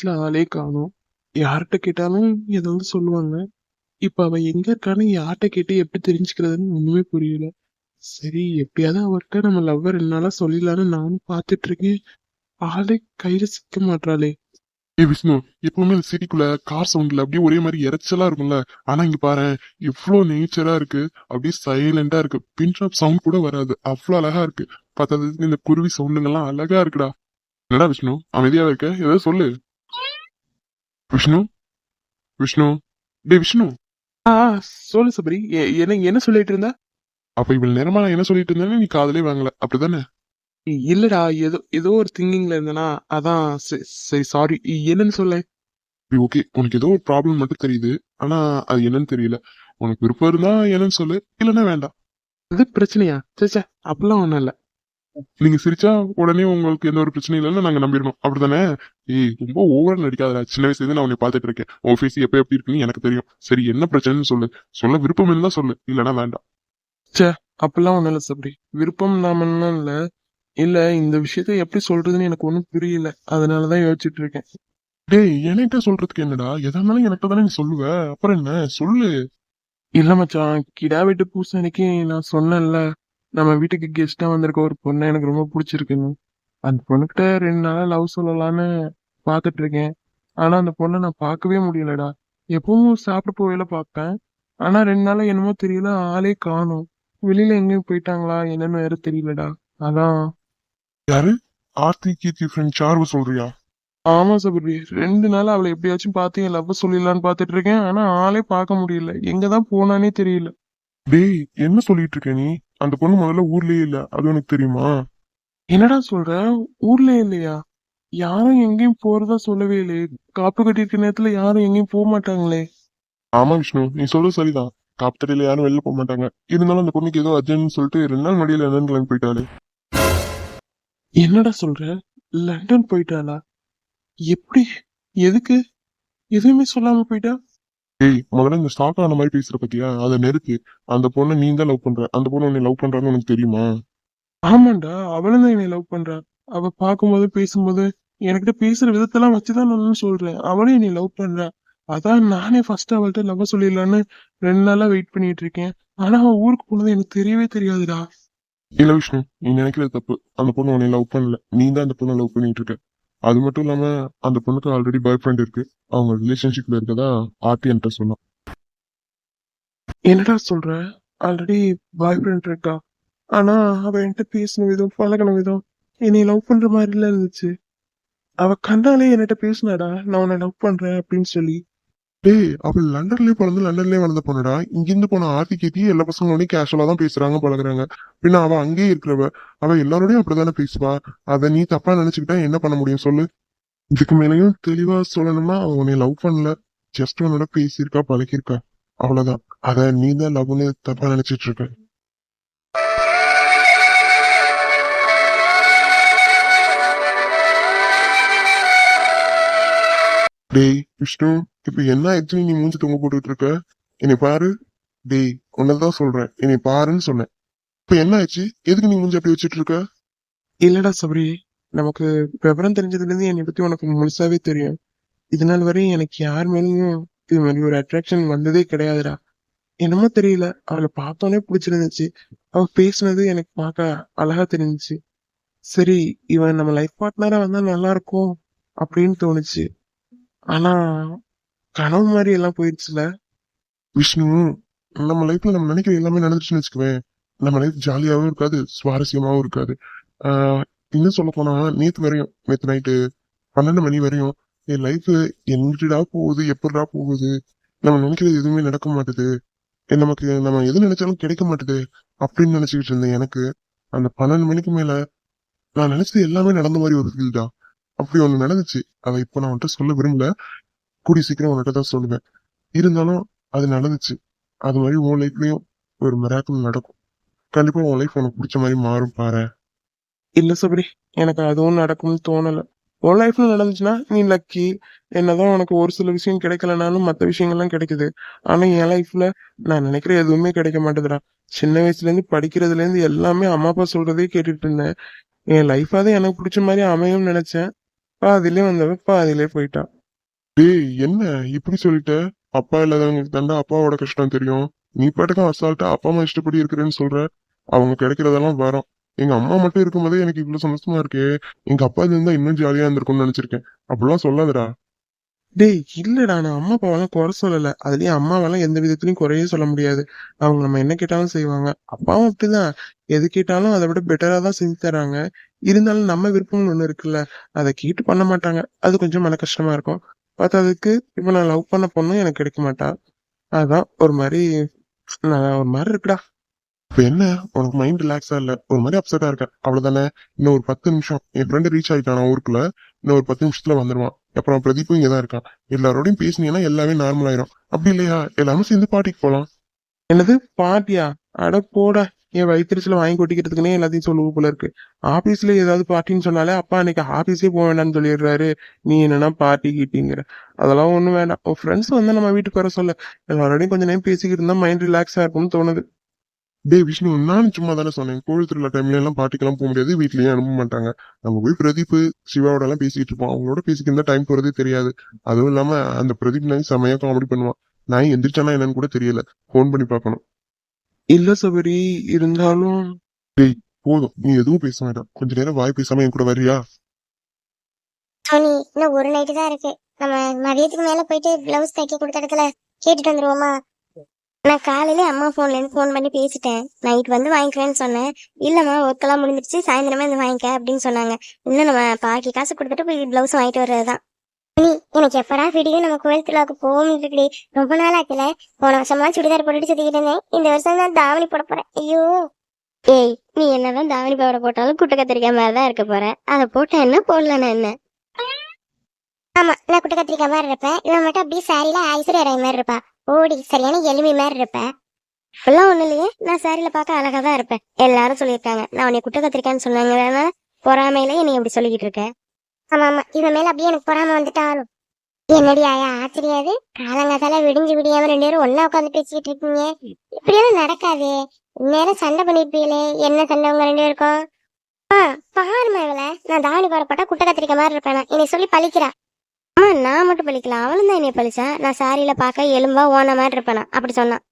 வீட்டில் ஆளே காணும். யார்கிட்ட கேட்டாலும் ஏதாவது சொல்லுவாங்க. இப்ப அவ எங்க இருக்கான்னு யார்கிட்ட கேட்டு எப்படி தெரிஞ்சுக்கிறதுன்னு ஒன்றுமே புரியல. சரி எப்படியாவது அவர்கிட்ட நம்ம லவ்வர் என்னால சொல்லிடலான்னு நானும் பாத்துட்டு இருக்கேன். ஆளே கையில சிக்க மாட்டாளே ஏ விஷ்ணு எப்பவுமே இந்த சிட்டிக்குள்ள கார் சவுண்ட்ல அப்படியே ஒரே மாதிரி இறைச்சலா இருக்கும்ல. ஆனா இங்க பாரு எவ்வளவு நேச்சரா இருக்கு. அப்படியே சைலண்டா இருக்கு. பின்ட்ராப் சவுண்ட் கூட வராது. அவ்வளவு அழகா இருக்கு. பத்தாவது இந்த குருவி சவுண்டுங்கெல்லாம் அழகா இருக்குடா. என்னடா விஷ்ணு அமைதியா இருக்க? ஏதாவது சொல்லு. விஷ்ணு? விஷ்ணு? டே விஷ்ணு. ஆ சொல்லு சபரி. என்ன என்ன சொல்லிட்டு இருந்தா? அப்ப இவ்வளவு நேரமா நான் என்ன சொல்லிட்டு இருந்தேன்னு நீ காதலே வாங்கல. அப்படிதானே இல்லடா. ஏதோ ஏதோ ஒரு திங்கிங்ல இருந்தனா அதான் சரி- சரி சாரி என்னன்னு சொல்ல. ஓகே உனக்கு ஏதோ ஒரு ப்ராப்ளம் மட்டும் தெரியுது. ஆனா அது என்னன்னு தெரியல. உனக்கு விருப்பம் இருந்தா என்னன்னு சொல்லு. இல்லைன்னா வேண்டாம். அது பிரச்சனையா? சேச்சா அப்படிலாம் ஒண்ணும் இல்ல. நீங்க சிரிச்சா உடனே உங்களுக்கு எந்த ஒரு பிரச்சனையும் இல்லைன்னு நாங்க நம்பிடணும். அப்படிதானே ஏய் ரொம்ப ஓவர் நடிக்காதடா. சின்ன வயசுல இருந்து நான் உன்னை பாத்துட்டு இருக்கேன். உன் ஃபேஸ் எப்ப எப்படி இருக்குன்னு எனக்கு தெரியும். சரி என்ன பிரச்சனைன்னு சொல்லு. சொல்ல விருப்பம் இருந்தா சொல்லு. இல்லைன்னா வேண்டாம். அப்படிலாம் ஒண்ணும் இல்ல சபரி. விருப்பம் இல்லாமல்லாம் இல்ல. இல்ல இந்த விஷயத்த எப்படி சொல்றதுன்னு எனக்கு ஒண்ணும் புரியல. அதனாலதான் யோசிச்சுட்டு இருக்கேன். டேய் என்கிட்ட சொல்றதுக்கு என்னடா? எதா இருந்தாலும் எனக்கு தானே நீ சொல்லுவ. அப்புறம் என்ன? சொல்லு. இல்ல மச்சான் கிடா வீட்டு பூசணிக்கு நான் சொன்னேன்ல. நம்ம வீட்டுக்கு கெஸ்டா வந்திருக்க ஒரு பொண்ணை எனக்கு ரொம்ப பிடிச்சிருக்குன்னு அந்த பொண்ணுகிட்ட ரெண்டு நாளா லவ் சொல்லலான்னு பாத்துட்டு இருக்கேன். ஆனா அந்த பொண்ணை நான் பார்க்கவே முடியலடா. எப்பவும் சாப்பிட போவேல பார்ப்பேன். ஆனா ரெண்டு நாளா என்னமோ தெரியல ஆளே காணோம். வெளியில எங்கேயும் போயிட்டாங்களா என்னன்னு வேற தெரியலடா. அதான். யாரு? ஆர்த்தி கீர்த்தி ஃப்ரெண்ட் சார்வு சொல்றியா? ஆமா சபரி ரெண்டு நாள் அவளை எப்படியாச்சும் பார்த்து என் லவ் சொல்லிடலான்னு பார்த்துட்டு இருக்கேன். ஆனா ஆளே பார்க்க முடியல. எங்கதான் போனானே தெரியல. டேய் என்ன சொல்லிட்டு இருக்க நீ? அந்த பொண்ணு முதல்ல ஊர்லயே இல்ல. அது உனக்கு தெரியுமா? என்னடா சொல்ற? ஊர்ல இல்லையா? யாரும் எங்கேயும் போறதா சொல்லவே இல்லையே. காப்பு கட்டியிருக்க நேரத்துல யாரும் எங்கேயும் போக மாட்டாங்களே. ஆமா விஷ்ணு நீ சொல்றது சரிதான். காப்டரியில யாரும் வெளில போக மாட்டாங்க. இருந்தாலும் அந்த பொண்ணுக்கு ஏதோ அர்ஜென்ட்னு சொல்லிட்டு ரெண்டு நாள் மடியில என்னன்னு கிளம்பி போயிட்டாலே என்னடா சொல்ற? லண்டன் போயிட்டாளா? எப்படி? எதுக்கு? எதுவுமே சொல்லாம போயிட்டா? ஏய் முதல்ல இந்த ஸ்டாக் ஆன மாதிரி பேசுற பத்தியா? அதை நெருக்கு அந்த பொண்ணை நீ தான் லவ் பண்ற. அந்த பொண்ணு உன்னை லவ் பண்றான்னு உனக்கு தெரியுமா? ஆமாண்டா. அவளும் தான் என்னை லவ் பண்றா. அவ பார்க்கும்போது பேசும்போது என்கிட்ட பேசுற விதத்தெல்லாம் வச்சுதான் நான் சொல்றேன். அவளும் என்னை லவ் பண்றா. அதான் நானே ஃபர்ஸ்ட் அவள்கிட்ட லவ் சொல்லிடலான்னு ரெண்டு நாளா வெயிட் பண்ணிட்டு இருக்கேன். ஆனா அவ ஊருக்கு போனது எனக்கு தெரியவே தெரியாதுடா. இல்ல விஷ்ணு நீ நினைக்கிறது தப்பு. அந்த பொண்ணு உன்னை லவ் பண்ணல. நீ தான் அந்த பொண்ணை லவ் பண்ணிட்டு இருக்க. அது மட்டும் இல்லாம அந்த பொண்ணுக்கு ஆல்ரெடி பாய் ஃப்ரெண்ட் இருக்கு. அவங்க ரிலேஷன்ஷிப்ல இருக்கதா ஆர்த்தி என்கிட்ட சொன்னான். என்னடா சொல்ற? ஆல்ரெடி பாய் ஃப்ரெண்ட் இருக்கா? ஆனா அவ என்கிட்ட பேசின விதம் பழகின விதம் என்னை லவ் பண்ற மாதிரிலாம் இருந்துச்சு. அவ கண்ணாலே என்கிட்ட பேசினாடா நான் உன்னை லவ் பண்றேன் அப்படின்னு சொல்லி. டேய் அவள் லண்டன்லயே பிறந்து லண்டன்லயே வளர்ந்த பொண்ணுடா. இங்கிருந்து போன ஆர்த்தி கேத்தி எல்லா பசங்களோடய கேஷுவலா தான் பேசுறாங்க பழகுறாங்க. பின்ன அவ அங்கேயே இருக்கிறவ அவ எல்லாரோடயும் அப்படிதானே பேசுவா? அத நீ தப்பா நினைச்சுக்கிட்டா என்ன பண்ண முடியும் சொல்லு? இதுக்கு மேலேயும் தெளிவா சொல்லணும்னா அவ உன்னை லவ் பண்ணல. ஜஸ்ட் உன்னோட பேசியிருக்கா பழகிருக்கா அவ்வளவுதான். அத நீ தான் லவ்னு தப்பா நினைச்சிட்டு இருக்க. டேய் விஷ்ணு. இப்ப என்ன ஆயிடுச்சு நீ மூஞ்சி தொங்க போட்டுட்டு இருக்க? என்னை பாரு. டேய் உன்னதான் சொல்றேன். என்னை பாருன்னு சொன்னேன். இப்ப என்ன ஆயிடுச்சு எதுக்கு நீ மூஞ்சி அப்படி வச்சுட்டு இருக்க? இல்லடா சபரி. நமக்கு விவரம் தெரிஞ்சதுல இருந்து என்னை பத்தி உனக்கு முழுசாவே தெரியும். இது நாள் வரையும் எனக்கு யார் மேலேயும் இது மாதிரி ஒரு அட்ராக்ஷன் வந்ததே கிடையாதுடா. என்னமோ தெரியல. அவளை பார்த்தோன்னே பிடிச்சிருந்துச்சு. அவ பேசுனது எனக்கு பார்க்க அழகா தெரிஞ்சிச்சு. சரி இவன் நம்ம லைஃப் பார்ட்னரா வந்தா நல்லா இருக்கும் அப்படின்னு தோணுச்சு. ஆனா கனவு மாதிரி எல்லாம் போயிடுச்சுல விஷ்ணு நம்ம லைஃப்ல நம்ம நினைக்கிற எல்லாமே நடந்துச்சுன்னு வச்சுக்குவேன். நம்ம லைஃப் ஜாலியாவும் இருக்காது சுவாரஸ்யமாவும் இருக்காது. ஆஹ் இன்னும் சொல்ல போனா நேத்து வரையும் நேத்து நைட்டு பன்னெண்டு மணி வரையும் என் லைஃப் எங்கிட்டா போகுது எப்படிடா போகுது? நம்ம நினைக்கிறது எதுவுமே நடக்க மாட்டுது. நமக்கு நம்ம எது நினைச்சாலும் கிடைக்க மாட்டுது அப்படின்னு நினைச்சுக்கிட்டு இருந்தேன் எனக்கு. அந்த பன்னெண்டு மணிக்கு மேல நான் நினைச்சது எல்லாமே நடந்த மாதிரி ஒரு ஃபீல் தான். அப்படி ஒண்ணு நடந்துச்சு. அதை இப்போ நான் உன்கிட்ட சொல்ல விரும்பல. கூடி சீக்கிரம் உன்கிட்ட தான் சொல்லுவேன். இருந்தாலும் அது நடந்துச்சு. அது மாதிரி உன் லைஃப்லயும் ஒரு மிராக்கம் நடக்கும். கண்டிப்பா உன் லைஃப் உனக்கு பிடிச்ச மாதிரி மாறும் பாரு இல்ல சபரி எனக்கு அதுவும் நடக்கும்னு தோணல. உன் லைஃப்ல நடந்துச்சுன்னா நீ லக்கி என்னதான் உனக்கு ஒரு சில விஷயம் கிடைக்கலனாலும் மற்ற விஷயங்கள்லாம் கிடைக்குது. ஆனா என் லைஃப்ல நான் நினைக்கிற எதுவுமே கிடைக்க மாட்டேதுடா. சின்ன வயசுல இருந்து படிக்கிறதுல இருந்து எல்லாமே அம்மா அப்பா சொல்றதே கேட்டுட்டு இருந்தேன். என் லைஃபாவது எனக்கு பிடிச்ச மாதிரி அமையும்னு நினைச்சேன். பாதிலே வந்தவ பாதியிலே போயிட்டா டேய் என்ன? இப்படி சொல்லிட்ட? அப்பா இல்லாதவங்களுக்கு தாண்டா அப்பாவோட கஷ்டம் தெரியும். நீ பாட்டுக்கும் அசால்ட்டா அப்பா அம்மா இஷ்டப்படி இருக்கிறேன்னு சொல்ற. அவங்க கிடைக்கிறதெல்லாம் வரும். எங்க அம்மா மட்டும் இருக்கும்போதே எனக்கு இவ்வளவு சந்தோஷமா இருக்கே. எங்க அப்பா இருந்தா இன்னும் ஜாலியா இருந்திருக்கும்னு நினைச்சிருக்கேன். அப்படிலாம் சொல்லாதடா. டேய் இல்லடா. நான் அம்மா அப்பாவெல்லாம் குறை சொல்லல. அதுலயும் அம்மாவெல்லாம் எந்த விதத்துலயும் குறையே சொல்ல முடியாது. அவங்க நம்ம என்ன கேட்டாலும் செய்வாங்க. அப்பாவும் அப்படிதான். எது கேட்டாலும் அதை விட பெட்டரா தான் செஞ்சு தராங்க. இருந்தாலும் நம்ம விருப்பம்னு ஒண்ணு இருக்குல்ல. அதை கேட்டு பண்ண மாட்டாங்க. அது கொஞ்சம் மன கஷ்டமா இருக்கும். பார்த்ததுக்கு இப்ப நான் லவ் பண்ண பொண்ணும் எனக்கு கிடைக்க மாட்டா. அதான் ஒரு மாதிரி நான் ஒரு மாதிரி இருக்குடா. இப்ப என்ன? உனக்கு மைண்ட் ரிலாக்ஸா இல்ல? ஒரு மாதிரி அப்செட்டா இருக்க. அவ்வளவுதானே? இன்னும் ஒரு பத்து நிமிஷம். என் ஃப்ரெண்டு ரீச் ஆயிட்டான் ஊருக்குள்ள இன்னும் ஒரு பத்து நிமிஷத்துல வந்துருவான். அப்புறம் பிரதீப்பும் இங்கதான் இருக்கான். எல்லாரோடையும் பேசினீங்கன்னா எல்லாமே நார்மல் ஆயிரும். அப்படி இல்லையா? எல்லாமே சேர்ந்து பாட்டிக்கு போலாம். என்னது? பாட்டியா அட போடா. என் வயிற்றுல வாங்கி கொட்டிக்கிறதுக்குன்னே எல்லாத்தையும் சொல்லுவோம் போல இருக்கு. ஆபீஸ்ல ஏதாவது பார்ட்டின்னு சொன்னாலே அப்பா அன்னைக்கு ஆபீஸே போக வேண்டாம்னு சொல்லிடுறாரு. நீ என்னன்னா பார்ட்டி கிட்டிங்கிற. அதெல்லாம் ஒண்ணும் வேண்டாம் உன் ஃப்ரெண்ட்ஸ் வந்து நம்ம வீட்டுக்கு வர சொல்ல. எல்லாரோடையும் கொஞ்ச நேரம் பேசிக்கிட்டு இருந்தா மைண்ட் ரிலாக்ஸா இருக்கும்னு தோணுது. டே விஷ்ணு நானும் சும்மா தானே சொன்னேன். கோவில் திருவிழா டைம்ல எல்லாம் பாட்டிக்கெல்லாம் போக முடியாது. வீட்லயும் அனுப்ப மாட்டாங்க. நம்ம போய் பிரதீப் சிவாவோட எல்லாம் பேசிட்டு இருப்போம். அவங்களோட பேசிக்கிட்டு டைம் போறதே தெரியாது. அதுவும் இல்லாம அந்த பிரதீப் நான் செமையா காமெடி பண்ணுவான். நான் எந்திரிச்சானா என்னன்னு கூட தெரியல. ஃபோன் பண்ணி பார்க்கணும். இல்ல சபரி இருந்தாலும் போதும். நீ எதுவும் பேச வேண்டாம். கொஞ்ச நேரம் வாய் பேசாம என் கூட வரியா? சோனி இன்னும் ஒரு நைட்டு தான் இருக்கு. நம்ம மதியத்துக்கு மேல போயிட்டு பிளவுஸ் தைக்க கொடுத்த இடத்துல கேட்டுட்டு வந்துருவோமா? நான் காலையில அம்மா ஃபோன்ல இருந்து ஃபோன் பண்ணி பேசிட்டேன். நைட் வந்து வாங்கிக்கிறேன்னு சொன்னேன். இல்லம்மா ஒர்க்கெல்லாம் முடிஞ்சிருச்சு. சாயந்தரமே வந்து வாங்கிக்க அப்படின்னு சொன்னாங்க. இன்னும் நம்ம பாக்கி காசு கொடுத்துட்டு போய் பிளவுஸ் வாங்கிட்டு வர்றதுதான். நீ எனக்கு எப்படா விடியும்? நம்ம கோயில் திருவிழாவுக்கு போகும் இருக்குடி ரொம்ப நாள் ஆச்சுல போன வருஷமா சுடிதார் போட்டுட்டு சுத்திக்கிட்டு இருந்தேன். இந்த வருஷம் நான் தாவணி போட போறேன். ஐயோ. ஏய் நீ என்னதான் தாவணி பாவாடை போட்டாலும் குட்டை கத்திரிக்காய் மாதிரி தான் இருக்க போற. அதை போட்டா என்ன போடலன்னா என்ன? ஆமா நான் குட்டை கத்திரிக்காய் மாதிரி இருப்பேன். இவன் மட்டும் அப்படியே சாரியில ஐஸ்வர்யா ராய் மாதிரி இருப்பா. ஓடி சரியான எலும்பி மாதிரி இருப்பேன் ஃபுல்லா ஒண்ணு இல்லையே. நான் சாரியில பார்க்க அழகா தான் இருப்பேன். எல்லாரும் சொல்லியிருக்காங்க. நான் உன்னை குட்டை கத்திரிக்கான்னு சொன்னாங்க பொறாமையில என்னை இப்படி சொல்லிக்கிட்டு இருக்க? ஆமா ஆமா இவன் மேல அப்படியே எனக்கு பொறாம வந்துட்டாலும். என்னடி ஆயா ஆச்சரியாது? காலங்காத்தால விடிஞ்சு விடியாம ரெண்டு பேரும் ஒன்னா உட்காந்து பேசிக்கிட்டு இருக்கீங்க. இப்படியெல்லாம் நடக்காதே. இந்நேரம் சண்டை பண்ணிருப்பீங்களே. என்ன சண்டை உங்க ரெண்டு பேருக்கும்? ஆ பாரு இவள. நான் தாவணி பாடப்பட்டா குட்டை கத்திரிக்க மாதிரி இருப்பேன். என்னை சொல்லி பழிக்கிறா. ஆமா நான் மட்டும் பழிக்கலாம். அவளும் தான் என்னை பழிச்சா. நான் சாரியில பார்க்க எலும்பா ஓன மாதிரி இருப்பேனா. அப்படி சொன்னான்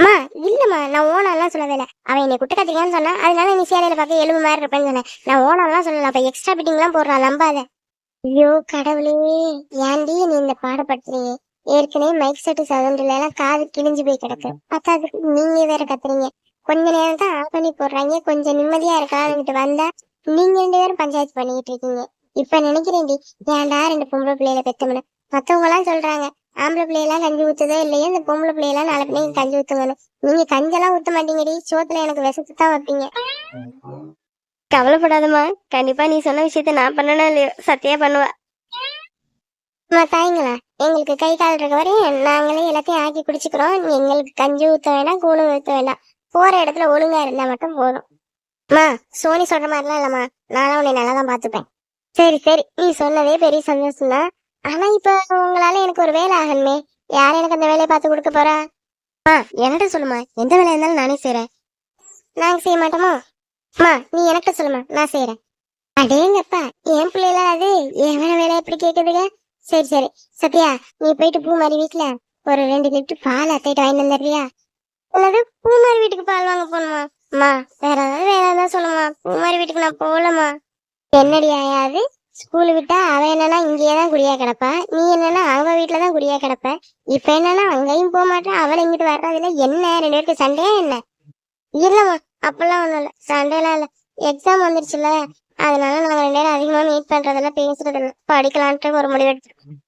அம்மா இல்லம்மா. நான் ஓனெல்லாம் சொல்லவே இல்லை அவன் என்னை குட்டை கத்திரிக்கான்னு சொன்னா அதனால நீ சேலையில பார்க்க எலும்பு மாதிரி இருப்பேன்னு சொன்னேன். நான் ஓனெல்லாம் சொல்லல. அப்ப எக்ஸ்ட்ரா பிட்டிங்லாம் போடுறான் நம்பாத. ஐயோ கடவுளே. ஏன்டி நீ இந்த பாடப்படுத்துறீங்க ஏற்கனவே மைக் செட்டு சவுண்டுல எல்லாம் காது கிழிஞ்சு போய் கிடக்கு. பத்தாதுக்கு நீங்க வேற கத்துறீங்க. கொஞ்ச நேரம் தான் ஆஃப் பண்ணி போடுறாங்க. கொஞ்சம் நிம்மதியா இருக்கலாம்னு வந்தா நீங்க ரெண்டு பேரும் பஞ்சாயத்து பண்ணிட்டு இருக்கீங்க. இப்ப நினைக்கிறேன்டி ஏன்டா ரெண்டு பொம்பளை பிள்ளைகளை பெத்தமுன்னு மத்தவங்க எல்லாம் சொல்றாங்க ஆம்பளை பிள்ளையெல்லாம் கஞ்சி ஊத்துதோ இல்லையோ இந்த பொம்பளை பிள்ளையெல்லாம் நாலு பிள்ளைங்க கஞ்சி ஊத்துங்கன்னு. நீங்க கஞ்செல்லாம் ஊத்த மாட்டீங்கடி. சோத்துல எனக்கு விசத்து தான் வைப்பீங்க. கவலைப்படாதம்மா. கண்டிப்பா நீ சொன்ன விஷயத்த நான் பண்ணனா இல்லையோ? சத்தியா பண்ணுவா. அம்மா தாய்ங்களா எங்களுக்கு கை கால் இருக்க வரையும் நாங்களே எல்லாத்தையும் ஆக்கி குடிச்சுக்கிறோம். நீ எங்களுக்கு கஞ்சி ஊத்த வேண்டாம் கூழ் ஊத்த வேண்டாம். போற இடத்துல ஒழுங்கா இருந்தா மட்டும் போதும். அம்மா சோனி சொல்ற மாதிரிலாம் இல்லம்மா. நானும் உன்னை நல்லா தான் பாத்துப்பேன் சரி சரி நீ சொன்னதே பெரிய சந்தோஷம் தான் ஆனா இப்ப உங்களால எனக்கு ஒரு வேலை ஆகணுமே. யார் எனக்கு அந்த வேலையை பார்த்து கொடுக்க போறா? ஆ என்கிட்ட சொல்லுமா எந்த வேலையா இருந்தாலும் நானே செய்றேன். நாங்க செய்ய மாட்டோமா? அம்மா நீ எனக்கு சொல்லுமா நான் செய்யறேன் அடேங்கப்பா என் பிள்ளைல அது என் வேலை எப்படி கேக்குதுங்க? சரி சரி. சத்யா நீ போயிட்டு பூமாரி வீட்டுல ஒரு ரெண்டு லிட்டர் பால் அத்தைட்டு வாங்கி வந்துடுறியா அல்லது பூமாரி வீட்டுக்கு பால் வாங்க போகணுமா? அம்மா வேற ஏதாவது வேற ஏதாவது சொல்லுமா. பூமாரி வீட்டுக்கு நான் போகலம்மா. என்னடி ஆயாது ஸ்கூல் விட்டா அவ என்னன்னா இங்கேயே தான் குடியா கிடப்பா. நீ என்னன்னா அவங்க வீட்டுல தான் குடியா கிடப்ப. இப்ப என்னன்னா அங்கேயும் போக மாட்டேன் அவளை இங்கிட்டு வர்றதில்ல. என்ன ரெண்டு பேருக்கு சண்டையா என்ன? இல்லம்மா அப்பெல்லாம் ஒன்றும் இல்லை. சண்டையெல்லாம் இல்லை. எக்ஸாம் வந்துருச்சுல அதனால நாங்கள் ரெண்டு பேரும் அதிகமாக மீட் பண்றதில்ல பேசுறதில்ல படிக்கலான்ட்டு ஒரு முடிவு எடுத்துருக்கோம்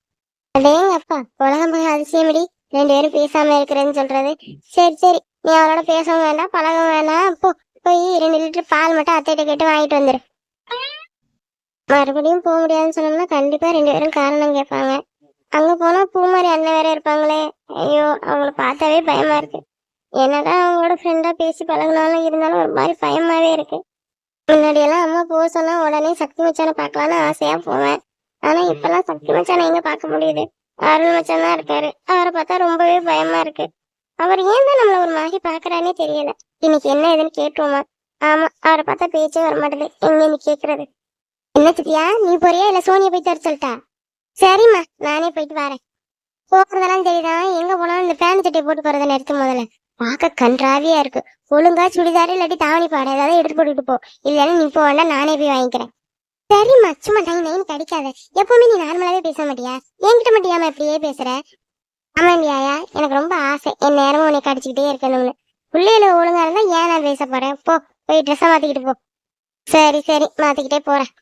அதேங்க அப்பா உலகம் மகா அதிசயமடி ரெண்டு பேரும் பேசாம இருக்கிறேன்னு சொல்றது. சரி சரி. நீ அவளோட பேசவும் வேண்டாம் பழகவும் வேண்டாம். போ போய் ரெண்டு லிட்டர் பால் மட்டும் அத்தைகிட்ட கேட்டு வாங்கிட்டு வந்துரு. மறுபடியும் போக முடியாதுன்னு சொன்னோம்னா கண்டிப்பா ரெண்டு பேரும் காரணம் கேட்பாங்க. அவங்க போனால் பூ பூமாரி அண்ணன் வேற இருப்பாங்களே. ஐயோ அவங்கள பார்த்தாவே பயமா இருக்கு. என்னதான் அவங்களோட ஃப்ரெண்டா பேசி பழகினாலும் இருந்தாலும் ஒரு மாதிரி பயமாவே இருக்கு. முன்னாடி எல்லாம் அம்மா போக சொன்னால் உடனே சக்தி மச்சானை பார்க்கலான்னு ஆசையா போவேன். ஆனா இப்பெல்லாம் சக்தி மச்சானை எங்கே பார்க்க முடியுது? அருள் மச்சான் தான் இருக்காரு. அவரை பார்த்தா ரொம்பவே பயமா இருக்கு. அவர் ஏன் தான் நம்மள ஒரு மாதிரி பார்க்குறானே தெரியல. இன்னைக்கு என்ன ஏதுன்னு கேட்டுருவோமா? ஆமா அவரை பார்த்தா பேச்சே வர மாட்டேது எங்கே நீ கேக்குறது? என்ன சித்தியா நீ போறியா? இல்லை சோனியா போய் தர சொல்லிட்டா? சரிம்மா நானே போயிட்டு வரேன். போறதெல்லாம் தெரியுதா எங்க போனாலும் இந்த பேண்ட் சட்டை போட்டு போகிறத நிறுத்து முதல்ல. பார்க்க கன்றாவியா இருக்கு. ஒழுங்கா சுடிதார் இல்லாட்டி தாவணி பாடம் ஏதாவது எடுத்து போட்டுட்டு போ. இல்லைன்னா நீ போ வேண்டாம் நானே போய் வாங்கிக்கிறேன். சரிம்மா சும்மா டைம் நைன் கிடைக்காத. எப்பவுமே நீ நார்மலாவே பேச மாட்டியா? என்கிட்ட மட்டும் ஏமா இப்படியே பேசுற? ஆமாண்டியாயா எனக்கு ரொம்ப ஆசை. என் நேரமும் உன்னை கடிச்சுக்கிட்டே இருக்கணும்னு. பிள்ளைகள ஒழுங்கா இருந்தா ஏன் நான் பேச போறேன்? போ போய் ட்ரெஸ்ஸை மாத்திக்கிட்டு போ. சரி சரி மாத்திக்கிட்டே போறேன்.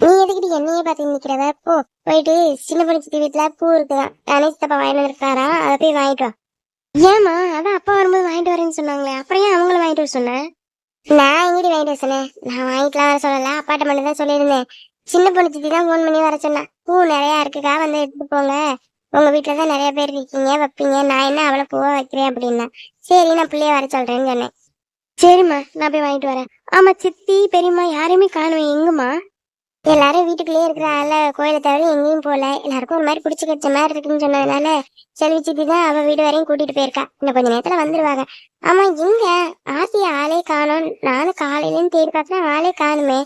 நீ எதுக்கிட்டு என்னையே பார்த்து நிக்கிறவ? போ போயிட்டு சின்ன பொண்ணு சித்தி வீட்டுல பூ இருக்குதான். கணேஷ் தப்பா வாங்கிட்டு வந்திருக்காரா அதை போய் வாங்கிட்டு வா. ஏமா அதான் அப்பா வரும்போது வாங்கிட்டு வரேன்னு சொன்னாங்களே அப்புறம் ஏன் அவங்கள வாங்கிட்டு வர சொன்னேன் நான் எங்கடி வாங்கிட்டு வர சொன்னேன். நான் வாங்கிக்கலாம் வர சொல்லல அப்பாட்ட மட்டும் தான் சொல்லியிருந்தேன். சின்ன பொண்ணு சித்தி தான் ஃபோன் பண்ணி வர சொன்னேன் பூ நிறையா இருக்குக்கா வந்து எடுத்துட்டு போங்க. உங்க வீட்டில் தான் நிறைய பேர் இருக்கீங்க வைப்பீங்க. நான் என்ன அவளை பூவை வைக்கிறேன் அப்படின்னா? சரி நான் பிள்ளைய வர சொல்றேன்னு சொன்னேன். சரிம்மா நான் போய் வாங்கிட்டு வரேன். ஆமா சித்தி பெரியம்மா யாரையுமே காணுவேன் எங்கம்மா? எல்லாரும் வீட்டுக்குள்ளேயே இருக்கிறால கோயிலை தவிர எங்கேயும் போகல. எல்லாருக்கும் ஒரு மாதிரி பிடிச்சி கிடைச்ச மாதிரி இருக்குன்னு சொன்னதுனால செல்வி சித்தி தான் அவ வீடு வரையும் கூட்டிட்டு போயிருக்கா. இன்னும் கொஞ்ச நேரத்துல வந்துருவாங்க. ஆமா எங்க ஆசி ஆளே காணோம். நானும் காலையிலேயும் தேடி பார்த்தேன். ஆளே காணுமே.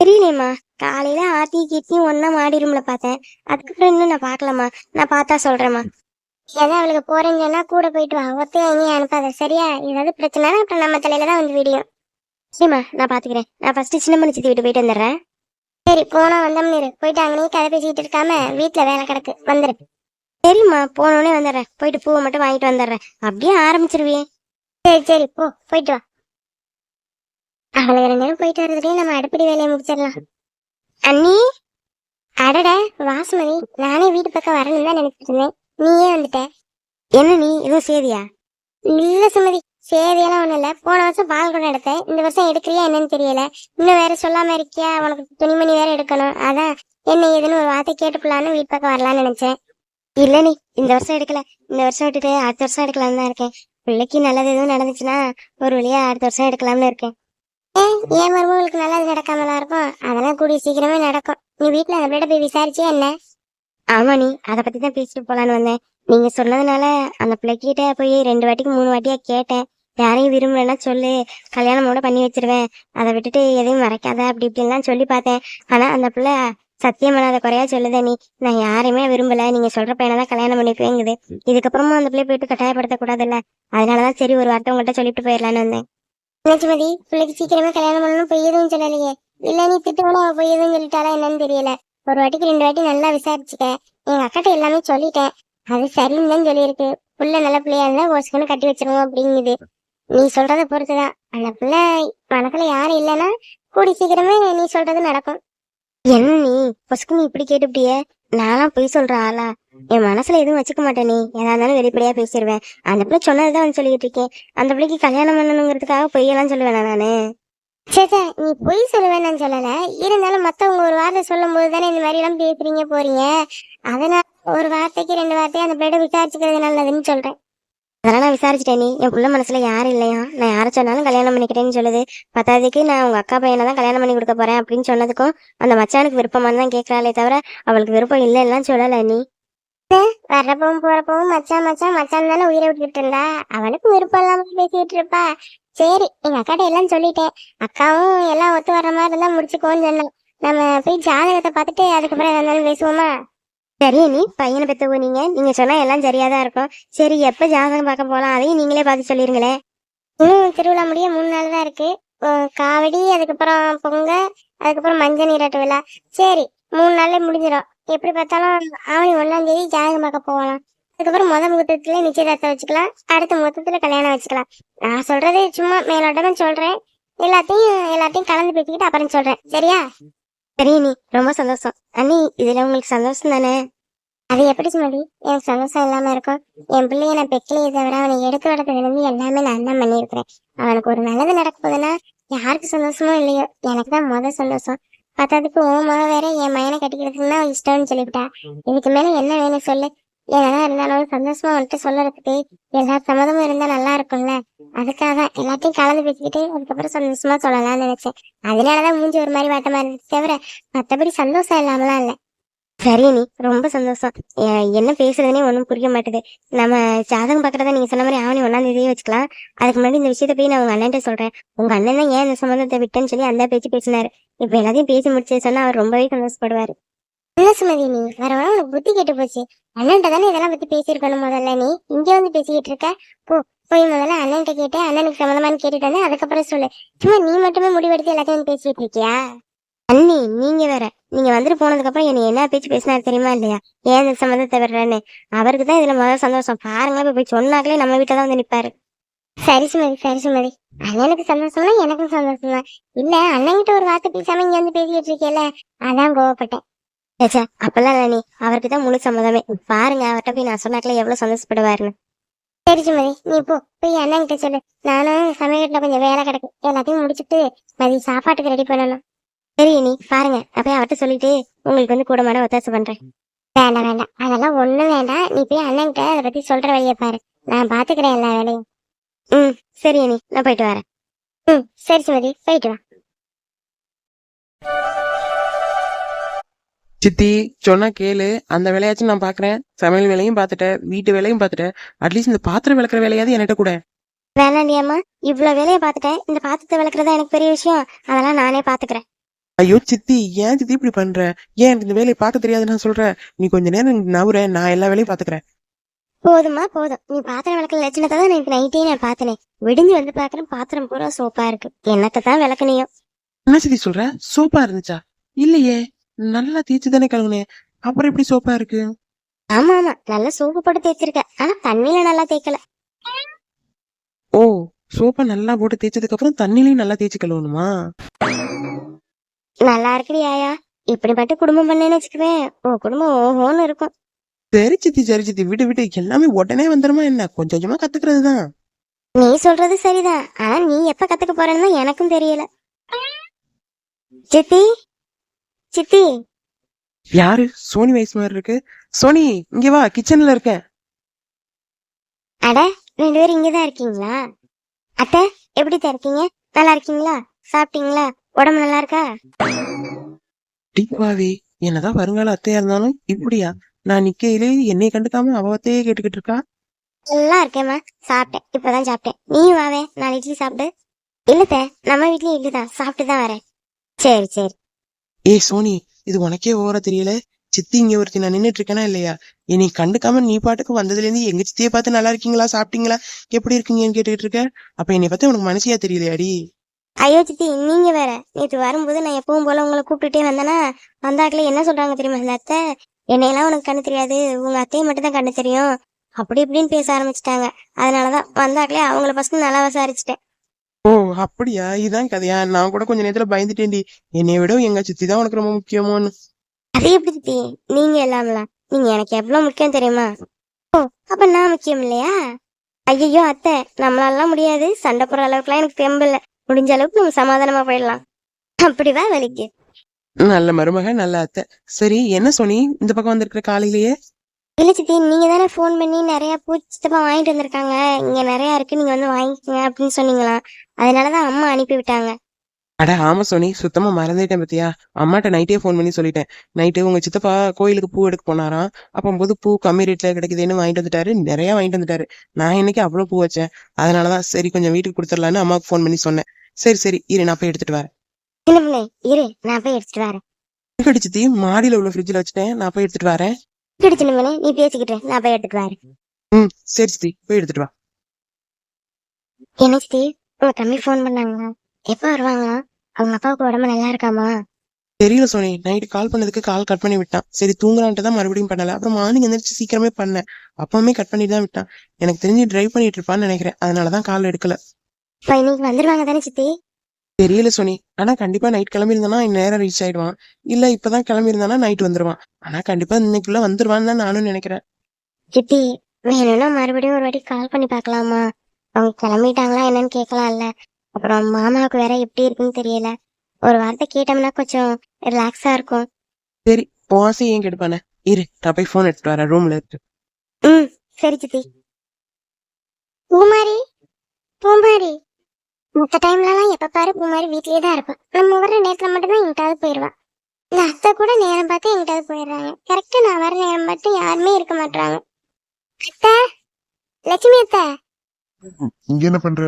தெரியலையம்மா. காலையில ஆத்தி கீர்த்தியும் ஒன்னா மாடி ரூம்ல பார்த்தேன். அதுக்கப்புறம் இன்னும் நான் பார்க்கலாமா நான் பார்த்தா சொல்றேம்மா. ஏதாவது அவளுக்கு போறேன்னு சொன்னா கூட போயிட்டு வா. ஒத்தையா எங்கேயும் அனுப்பாத. சரியா? ஏதாவது பிரச்சனை அப்புறம் நம்ம தலையில தான் வந்து வீடியோ சரிம்மா நான் பாத்துக்கிறேன் நான் ஃபர்ஸ்ட் சின்ன பண்ணி சித்தி வீட்டு போயிட்டு வந்துடுறேன். சரி போனா வந்தோம்னு இரு. போயிட்டு அங்கேயே கதை பேசிட்டு இருக்காம வீட்டுல வேலை கிடக்கு. வந்துரு. சரிம்மா போனோடனே வந்துடுறேன். போயிட்டு பூவை மட்டும் வாங்கிட்டு வந்துடுறேன். அப்படியே ஆரம்பிச்சிருவியே சரி சரி போ. போயிட்டு வா. அவளுக்கு ரெண்டு நேரம் போயிட்டு வர்றதுலயே நம்ம அடுப்படி வேலையை முடிச்சிடலாம். அண்ணி? அடட வாசுமதி நானே வீட்டு பக்கம் வரணும்னு தான் நினைச்சிட்டு இருந்தேன். நீயே வந்துட்ட. என்ன நீ? எதுவும் சேதியா இல்ல சுமதி. சேதியெல்லாம் ஒண்ணும் இல்ல போன வருஷம் பால் குடம் எடுத்தேன். இந்த வருஷம் எடுக்கிறியா என்னன்னு தெரியல. இன்னும் வேற சொல்லாம இருக்கியா? உனக்கு துணிமணி வேற எடுக்கணும். அதான் என்ன ஏதுன்னு ஒரு வார்த்தை கேட்டுக்கலான்னு வீட்டு பக்கம் வரலாம்னு நினைச்சேன். இல்ல நீ இந்த வருஷம் எடுக்கல. இந்த வருஷம் விட்டுட்டு அடுத்த வருஷம் எடுக்கலாம்னு தான் இருக்கேன். பிள்ளைக்கு நல்லது எதுவும் நடந்துச்சுன்னா ஒரு வழியா அடுத்த வருஷம் எடுக்கலாம்னு இருக்கேன். ஏன் மருமகளுக்கு நல்லது நடக்காமலா இருக்கும்? அதெல்லாம் கூடிய சீக்கிரமே நடக்கும். நீ வீட்டுல அந்த பிள்ளை போய் விசாரிச்சியா என்ன? ஆமா நீ அதை பத்தி தான் பேசிட்டு போலான்னு வந்தேன். நீங்க சொன்னதுனால அந்த பிள்ளைகிட்ட போய் ரெண்டு வாட்டிக்கு மூணு வாட்டியா கேட்டேன். யாரையும் விரும்பலன்னா சொல்லு. கல்யாணமோட பண்ணி வச்சிருவேன். அதை விட்டுட்டு எதையும் மறைக்காத. அப்படி இப்படின்லாம் சொல்லி பார்த்தேன். ஆனா அந்த பிள்ளை சத்தியம் பண்ணாத குறையா சொல்லுதே நீ. நான் யாரையுமே விரும்பல. நீங்க சொல்ற பையனை தான் கல்யாணம் பண்ணிக்குவேங்குது இதுக்கப்புறமும் அந்த பிள்ளைய போயிட்டு கட்டாயப்படுத்த கூடாதுல்ல. அதனாலதான் சரி ஒரு வார்த்தை உங்கள்கிட்ட சொல்லிட்டு போயிடலான்னு வந்தேன். நிஜமதி பிள்ளைக்கு சீக்கிரமே கல்யாணம் பண்ணணும் போய் எதுவும் சொல்லலையே. இல்ல நீ திட்டுவோட அவ போய் எதுவும் சொல்லிட்டாலா என்னன்னு தெரியல. ஒரு வாட்டிக்கு ரெண்டு வாட்டி நல்லா விசாரிச்சுக்க. எங்க அக்காட்ட எல்லாமே சொல்லிட்டேன். அது சரின்னு தான் சொல்லியிருக்கு. புள்ள நல்ல பிள்ளையா இருந்தா ஓசுக்குன்னு கட்டி வச்சிருவோம் அப்படிங்குது. நீ சொல்றத பொறுத்துதான். அந்த பிள்ளை மனசுல யாரும் இல்லைன்னா கூடி சீக்கிரமே நீ சொல்றது நடக்கும். என்ன நீ? பொசுக்குன்னு இப்படி கேட்டுப்பிட்டியே. நான்லாம் பொய் சொல்ற ஆளா? என் மனசுல எதுவும் வச்சுக்க மாட்டேன் நீ. எதா இருந்தாலும் வெளிப்படையா பேசிடுவேன் அந்த பிள்ளை சொன்னதுதான் வந்து சொல்லிட்டு இருக்கேன். அந்த பிள்ளைக்கு கல்யாணம் பண்ணணுங்கிறதுக்காக பொய்யெல்லாம் சொல்லுவேனா நானு? சேச்சா நீ பொய் சொல்லுவேன்னு நான் சொல்லல. இருந்தாலும் மத்தவங்க ஒரு வார்த்தை சொல்லும் போது தானே இந்த மாதிரி எல்லாம் பேசுறீங்க போறீங்க. அதனால ஒரு வார்த்தைக்கு ரெண்டு வார்த்தையை அந்த பிள்ளை விசாரிச்சுக்கிறது நல்லதுன்னு சொல்றேன். அதெல்லாம் நான் விசாரிச்சிட்டேன் நீ என் புள்ள மனசுல யாரும் இல்லையா? நான் யாரை சொன்னாலும் கல்யாணம் பண்ணிக்கிட்டேன்னு சொல்லுது. பத்தாவதுக்கு நான் உங்க அக்கா பையனை தான் கல்யாணம் பண்ணி கொடுக்க போறேன் அப்படின்னு சொன்னதுக்கும் அந்த மச்சானுக்கு விருப்பமானு தான் கேட்கறாளே தவிர அவளுக்கு விருப்பம் இல்லைன்னு சொல்லல நீ. வர்றப்பவும் போறப்பவும் மச்சான் மச்சான் மச்சான் தானே உயிரை விட்டுட்டு இருந்தா? அவளுக்கும் விருப்பம் இல்லாம பேசிட்டு இருப்பா. சரி எங்க அக்காட்ட எல்லாம் சொல்லிட்டேன். அக்காவும் எல்லாம் ஒத்து வர்ற மாதிரி இருந்தா முடிச்சுக்கோன்னு சொன்னேன். நம்ம போய் ஜாதகத்தை பார்த்துட்டு அதுக்கப்புறம் எதா பேசுவோமா? சரி நீ பையனை பெத்தவங்க நீங்க. நீங்க சொன்னா எல்லாம் சரியாதான் இருக்கும். சரி எப்ப ஜாதகம் பார்க்க போலாம்? அதையும் நீங்களே பார்த்து சொல்லிருங்களேன். இன்னும் திருவிழா முடிய மூணு நாள் தான் இருக்கு. காவடி அதுக்கப்புறம் பொங்க அதுக்கப்புறம் மஞ்சள் நீராட்டு விழா. சரி மூணு நாள்ல முடிஞ்சிடும். எப்படி பார்த்தாலும் ஆவணி ஒண்ணாம் தேதி ஜாதகம் பார்க்க போகலாம். அதுக்கப்புறம் முத முகூர்த்தத்துல நிச்சயதார்த்தம் வச்சுக்கலாம். அடுத்த முகூர்த்தத்துல கல்யாணம் வச்சுக்கலாம். நான் சொல்றது சும்மா மேலோட்டமா சொல்றேன். எல்லாத்தையும் எல்லாத்தையும் கலந்து பேசிக்கிட்டு அப்புறம் சொல்றேன். சரியா? சரி நீ ரொம்ப சந்தோஷம். அண்ணி இதுல உங்களுக்கு சந்தோஷம் தானே? அது எப்படி சுமதி? எனக்கு சந்தோஷம் இல்லாம இருக்கும். என் பிள்ளைய நான் பெக்கலையே தவிர அவனை எடுத்து வளர்த்ததுல எல்லாமே நான் தான் பண்ணியிருக்கிறேன். அவனுக்கு ஒரு நல்லது நடக்க போதுன்னா யாருக்கு சந்தோஷமோ இல்லையோ எனக்கு தான் முத சந்தோஷம். பத்தாதுக்கு உன் மக வேற என் மயனை கட்டிக்கிறதுக்கு இஷ்டம்னு சொல்லிவிட்டா. இதுக்கு மேல என்ன வேணும் சொல்லு? என்னதான் இருந்தாலும் சந்தோஷமா வந்துட்டு சொல்லறதுக்கு எல்லா சம்மதமும் இருந்தா நல்லா இருக்கும்ல. அதுக்காக தான் எல்லாத்தையும் கலந்து பேசிக்கிட்டு அதுக்கப்புறம் சந்தோஷமா சொல்லலாம்னு நினைச்சேன். அதனாலதான் மூஞ்சி ஒரு மாதிரி வாட்டமா இருந்துச்சு தவிர மத்தபடி சந்தோஷம் இல்லாமலாம் இல்ல. சரி நீ ரொம்ப சந்தோஷம். என்ன பேசுறதுனே ஒன்றும் புரிய மாட்டுது. நம்ம ஜாதகம் பார்க்கறத நீங்க சொன்ன மாதிரி ஆவணி ஒன்னாம் தேதியே வச்சுக்கலாம். அதுக்கு முன்னாடி இந்த விஷயத்த போய் நான் உங்க அண்ணன்ட்ட சொல்றேன். உங்க அண்ணன் தான் ஏன் இந்த சம்மந்தத்தை விட்டேன்னு சொல்லி அந்த பேச்சு பேசினாரு. இப்ப எல்லாத்தையும் பேசி முடிச்சு சொன்னா அவர் ரொம்பவே சந்தோஷப்படுவாரு. இல்ல சுமதி நீ வர வர உனக்கு புத்தி கெட்டு போச்சு. அண்ணன்ட்ட தானே இதெல்லாம் பத்தி பேசியிருக்கணும் முதல்ல நீ? இங்க வந்து பேசிக்கிட்டு இருக்க. போ போய் முதல்ல அண்ணன்ட்ட கேட்டு அண்ணனுக்கு சம்மந்தமானு கேட்டுட்டு வந்து அதுக்கப்புறம் சொல்லு. சும்மா நீ மட்டுமே முடிவெடுத்து எல்லாத்தையும் பேசிட்டு இருக்கியா? அண்ணி நீங்க வேற. நீங்க வந்துட்டு போனதுக்கு அப்புறம் என்ன என்ன பேச்சு பேசினாரு தெரியுமா இல்லையா? ஏன் இந்த சம்மந்தத்தை விடுறேன்னு? அவருக்கு தான் இதுல முதல் சந்தோஷம். பாருங்களா போய் சொன்னாக்களே நம்ம வீட்டுல தான் வந்து நிப்பாரு. சரி சுமதி சரி சுமதி. அண்ணனுக்கு சந்தோஷம்னா எனக்கும் சந்தோஷம் தான் இல்ல அண்ணன்கிட்ட ஒரு வார்த்தை பேசாம இங்க வந்து பேசிட்டு இருக்கேல அதான் கோவப்பட்டேன். ஏச்சா அப்பெல்லாம் இல்லை நீ. அவருக்கு தான் முழு சம்மதமே. பாருங்க அவர்கிட்ட போய் நான் சொன்னாக்கல எவ்வளவு சந்தோஷப்படுவாருன்னு. சரி சுமதி நீ போ. போய் அண்ணன்கிட்ட சொல்லு. நானும் சமையல்ல கொஞ்சம் வேலை கிடக்கு. எல்லாத்தையும் முடிச்சுட்டு மதி சாப்பாட்டுக்கு ரெடி பண்ணணும். சரி நீ பாருங்க. அப்போ அவர்கிட்ட சொல்லிட்டு உங்களுக்கு வந்து கூட மாட ஒத்தாசை பண்றேன். வேண்டாம் வேண்டாம். அதெல்லாம் ஒண்ணும் வேண்டாம். நீ போய் அண்ணன்கிட்ட அதை பத்தி சொல்ற வழியை பாரு. நான் பாத்துக்கிறேன் எல்லா வேலையும். ம் சரி நீ நான் போயிட்டு வரேன். ம் சரி சுமதி. போயிட்டு வா. சித்தி சொன்னா கேளு. அந்த வேலையாச்சும் நான் பாக்குறேன். சமையல் வேலையும் பார்த்துட்டேன் வீட்டு வேலையும் பார்த்துட்டேன் அட்லீஸ்ட் இந்த பாத்திரம் விளக்குற வேலையாவது என்கிட்ட கூட. வேணாண்டியம்மா இவ்வளவு வேலையை பார்த்துட்டேன் இந்த பாத்திரத்தை விளக்குறதா எனக்கு பெரிய விஷயம். அதெல்லாம் நானே பாத்துக்கிறேன். ஐயோ சித்தி ஏன் சித்தி இப்படி பண்ற? ஏன் எனக்கு இந்த வேலையை பார்க்க தெரியாது நான் சொல்றேன். நீ கொஞ்ச நேரம் நவுற நான் எல்லா வேலையும் பாத்துக்கிறேன். போதுமா போதும். நீ பாத்திரம் விளக்குற லட்சணத்தை தான் எனக்கு நைட்டே நான் பார்த்தனே விடிஞ்சு வந்து பாக்குறேன். பாத்திரம் பூரா சோப்பா இருக்கு. என்னத்தை தான் விளக்குனியோ? என்ன சித்தி சொல்ற? சோப்பா இருந்துச்சா? இல்லையே. நல்லா தேய்ச்சி தானே கழுவுனேன் அப்புறம் எப்படி சோப்பா இருக்கு? ஆமா ஆமா. நல்லா சோப்பு போட்டு தேய்ச்சிருக்க ஆனா தண்ணியில நல்லா தேய்க்கல. ஓ சோப்பை நல்லா போட்டு தேய்ச்சதுக்கு அப்புறம் தண்ணிலையும் நல்லா தேய்ச்சி கழுவணுமா? நல்லா இருக்குடி ஆயா. இப்படி மட்டும் குடும்பம் பண்ணேன்னு வச்சுக்குவேன். உன் குடும்பம் ஓஹோன்னு இருக்கும். சரி சித்தி சரி சித்தி. விட்டு விட்டு எல்லாமே உடனே வந்துருமா என்ன? கொஞ்சம் கொஞ்சமா கத்துக்கிறது தான். நீ சொல்றது சரிதான். ஆனா நீ எப்ப கத்துக்க போறேன்னு தான் எனக்கும் தெரியல. சித்தி சித்தி. யாரு? சோனி வயசு மாதிரி இருக்கு. சோனி இங்க வா கிச்சன்ல இருக்கேன். அட ரெண்டு பேரும் இங்கதான் இருக்கீங்களா? அத்தை எப்படி இருக்கீங்க? நல்லா இருக்கீங்களா? சாப்பிட்டீங்களா? உடம்பு நல்லா இருக்கா? டீப்பாவி என்னதான் வருங்கால அத்தையா இருந்தாலும் இப்படியா? நான் நிக்கையிலே என்னை கண்டுக்காம அவ அத்தையே கேட்டுக்கிட்டு இருக்கா? நல்லா இருக்கேம்மா. சாப்பிட்டேன். இப்பதான் சாப்பிட்டேன். நீயும் வாவே. நாலு இட்லி சாப்பிடு. இல்லத்த நம்ம வீட்லயும் இட்லி தான் சாப்பிட்டு தான் வரேன். சரி சரி. ஏய் சோனி இது உனக்கே ஓவரா தெரியல? சித்தி இங்க ஒருத்தி நான் நின்னுட்டு இருக்கேனா இல்லையா? என்னை கண்டுக்காம நீ பாட்டுக்கு வந்ததுலேருந்து எங்க சித்தியை பார்த்து நல்லா இருக்கீங்களா சாப்பிட்டீங்களா? எப்படி இருக்கீங்கன்னு கேட்டுக்கிட்டு இருக்க? அப்ப என்னை பத்தி உனக்கு மனசியா தெரியலையாடி? ஐயோ சித்தி நீங்க வேற. நேற்று வரும்போது நான் எப்பவும் போல உங்களை கூப்பிட்டுட்டே வந்தேன்னா வந்தாக்களே என்ன சொல்றாங்க தெரியுமா இந்த அத்தை? என்னையெல்லாம் உனக்கு கண்ணு தெரியாது உங்க அத்தையை மட்டும் தான் கண்ணு தெரியும். அப்படி இப்படின்னு பேச ஆரம்பிச்சிட்டாங்க. அதனாலதான் வந்தாக்களே அவங்கள ஃபர்ஸ்ட் நல்லா விசாரிச்சுட்டேன். ஓ அப்படியா? இதான் கதையா? நான் கூட கொஞ்ச நேரத்துல பயந்துட்டேன்டி. என்னை விட எங்க சித்தி தான் உனக்கு ரொம்ப முக்கியமோன்னு. அது எப்படி சித்தி. நீங்க இல்லாமல நீங்க எனக்கு எவ்வளவு முக்கியம் தெரியுமா? ஓ அப்ப நான் முக்கியம் இல்லையா? ஐயோ அத்தை. நம்மளாலாம் முடியாது. சண்டை போடுற அளவுக்குலாம் எனக்கு தெம்பு இல்ல. முடிஞ்ச அளவுக்கு நம்ம சமாதானமா போயிடலாம். அப்படிவா வலிக்கு நல்ல மருமக நல்ல அத்தை. சரி என்ன சோனி? இந்த பக்கம் வந்திருக்கிற காலையிலேயே? இல்ல சித்தி நீங்க தானே ஃபோன் பண்ணி நிறைய பூச்சித்தப்பா வாங்கிட்டு வந்திருக்காங்க. இங்க நிறைய இருக்கு நீங்க வந்து வாங்கிக்கங்க அப்படின்னு சொன்னீங்களா? அதனாலதான் அம்மா அனுப்பி விட்டாங்க. அட ஆமா சோனி சுத்தமா மறந்துட்டேன் பத்தியா? அம்மாட்ட நைட்டே ஃபோன் பண்ணி சொல்லிட்டேன். நைட்டு உங்க சித்தப்பா கோயிலுக்கு பூ எடுக்க போனாராம். அப்பம்போது பூ கம்மி ரேட்ல கிடைக்குதுன்னு வாங்கிட்டு வந்துட்டாரு. நிறைய வாங்கிட்டு வந்துட்டாரு. நான் இன்னைக்கு அவ்வளவு பூ வச்சேன்? அதனாலதான் சரி கொஞ்சம் வீட்டுக்கு கொடுத்துடலான்னு அம்மாவுக்கு ஃபோன் பண்ணி சொன்னேன். சரி சரி இரு நான் போய் எடுத்துட்டு வரேன். இரு நான் போய் எடுத்துட்டு வரேன். கடிச்சித்தி மாடியில உள்ள ஃப்ரிட்ஜ்ல வச்சுட்டேன். நான் போய் எடுத்துட்டு வரேன். பிள்ளை நீ பேசிக்கிட்டு நான் போய் எடுத்துட்டு வரேன். ம் சரி சித்தி போய் எடுத்துட்டு வா. என்ன சித்தி உங்க தம்பி ஃபோன் பண்ணாங்களா? எப்ப வருவாங்களா? அவங்க அப்பாவுக்கு உடம்பு நல்லா இருக்காமா? தெரியல சோனி. நைட்டு கால் பண்ணதுக்கு கால் கட் பண்ணி விட்டான். சரி தூங்குறான்ட்டு தான் மறுபடியும் பண்ணல. அப்புறம் மார்னிங் எந்திரிச்சு சீக்கிரமே பண்ணேன். அப்பவுமே கட் பண்ணிட்டு தான் விட்டான். எனக்கு தெரிஞ்சு டிரைவ் பண்ணிட்டு இருப்பான்னு நினைக்கிறேன். அதனாலதான் கால் எடுக்கல. இன்னைக்கு வந்துருவாங்க தானே சித்தி? தெரியல சோனி. ஆனா கண்டிப்பா நைட் கிளம்பி இருந்தானா நேரம் ரீச் ஆயிடுவான். இல்ல இப்பதான் கிளம்பி இருந்தானா நைட் வந்துருவான். ஆனா கண்டிப்பா இன்னைக்குள்ள வந்துருவான்னு தான் நானும் நினைக்கிறேன். சித்தி வேணும்னா மறுபடியும் ஒரு வாட்டி கால் பண்ணி பார்க்கலாமா? அவங்க கிளம்பிட்டாங்களா என்னன்னு கேட்கலாம்ல. அப்புறம் மாமாவுக்கு வேற எப்படி இருக்குன்னு தெரியல. ஒரு வார்த்தை கேட்டோம்னா கொஞ்சம் ரிலாக்ஸா இருக்கும். சரி ஆசை ஏன் கெடுப்பானே இரு நான் போய் போன் எடுத்துட்டு வரேன் ரூம்ல இருக்கு ம் சரி சித்தி. பூமாரி பூமாரி. மத்த டைம்லலாம் எப்ப பாரு பூமாரி வீட்லயே தான் இருப்பான் நம்ம வர்ற நேரத்துல மட்டும்தான் எங்கிட்டாவது போயிடுவான் இந்த அத்தை கூட நேரம் பார்த்து எங்கிட்டாவது போயிடுறாங்க. கரெக்டா நான் வர நேரம் பார்த்து யாருமே இருக்க மாட்டாங்க அத்தை லட்சுமி அத்தை. இங்க என்ன பண்ற?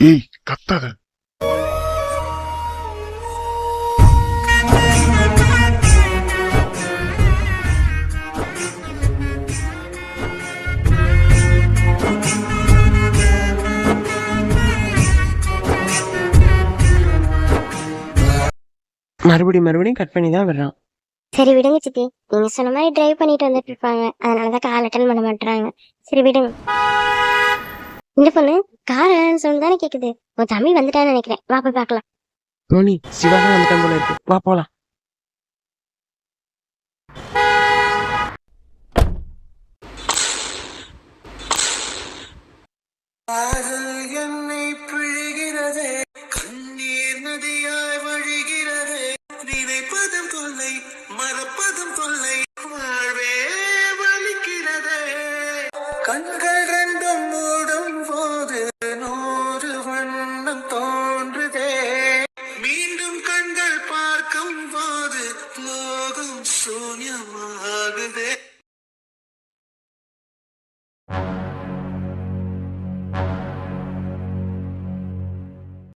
ஏய் கத்தாத. மறுபடியும் மறுபடியும் கட் பண்ணி தான் விடுறான். சரி விடுங்க சித்தி. நீங்க சொன்ன மாதிரி டிரைவ் பண்ணிட்டு வந்துட்டு இருப்பாங்க. அதனாலதான் கால் அட்டன் பண்ண மாட்டாங்க சரி விடுங்க. இந்த பொண்ணு கார் சொல்லி தானே கேக்குது. உன் தம்பி வந்துட்டான்னு நினைக்கிறேன். வா போய் பார்க்கலாம். தோனி சிவா தான் வந்துட்டான் போல இருக்கு. வா போலாம். மறப்பதும்